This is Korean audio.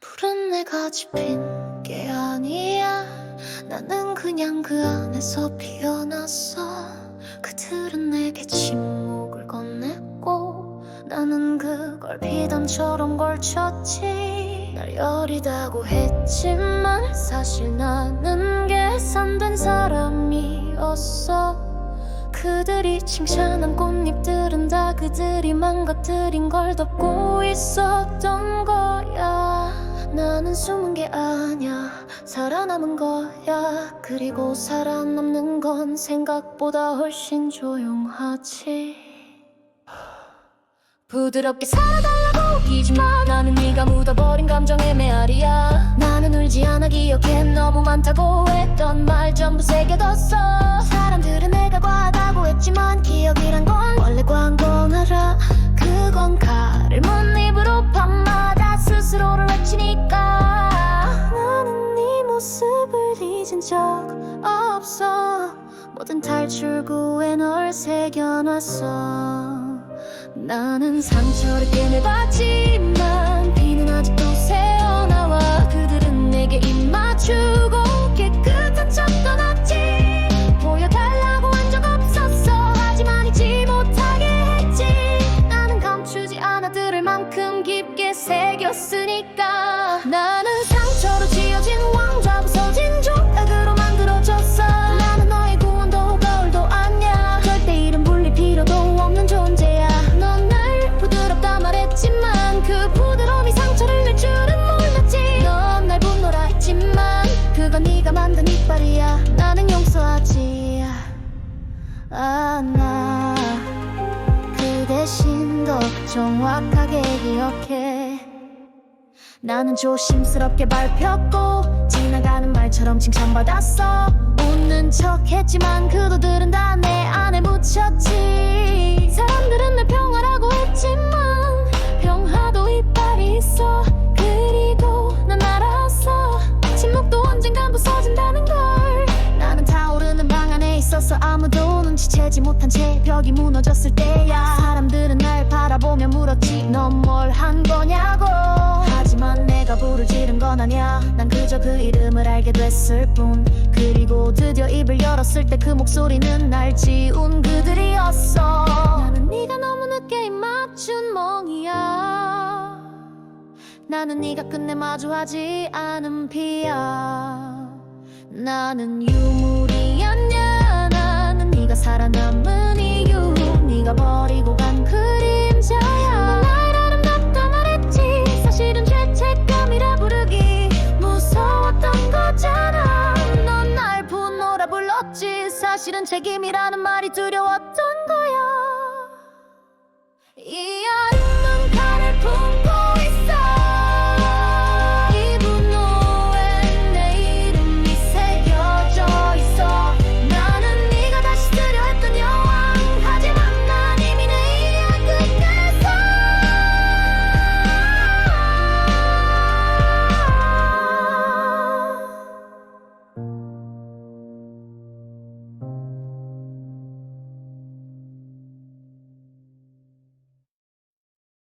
불은 내가 지핀 게 아니야. 나는 그냥 그 안에서 피어났어. 그들은 내게 침묵을 건넸고 나는 그걸 비단처럼 걸쳤지. 날 여리다고 했지만 사실 나는 계산된 사람이었어. 그들이 칭찬한 꽃잎들은 다 그들이 망가뜨린 걸 덮고 있었던 거야 나는 숨은 게 아냐 살아남은 거야. 그리고 살아남는 건 생각보다 훨씬 조용하지. 부드럽게 살아달라고 이지마 나는 네가 묻어버린 감정의 메아리야. 나는 울지 않아 기억해 너무 많다고 했던 말 전부 새겨뒀어 적 없어. 모든 탈출구에 널 새겨놨어. 나는 상처를 깨내봤지만 정확하게 기억해. 나는 조심스럽게 밟혔고 지나가는 말처럼 칭찬받았어. 웃는 척 했지만 그도들은 다 내 안에 묻혔지. 사람들은 날 평화라고 했지만 평화도 이빨이 있어. 그리고 난 알았어. 침묵도 언젠간 부서진다는 걸. 나는 타오르는 방 안에 있었어 아무도 눈치채지 못한 채 벽이 무너졌을 때야. 사람들은 날 아니야. 난 그저 그 이름을 알게 됐을 뿐. 그리고 드디어 입을 열었을 때 그 목소리는 날 지운 그들이었어. 나는 네가 너무 늦게 입 맞춘 멍이야. 나는 네가 끝내 마주하지 않은 피야. 나는 유물이 아냐. 나는 네가 살아남은 이 책임이라는 말이 두려웠던 거야.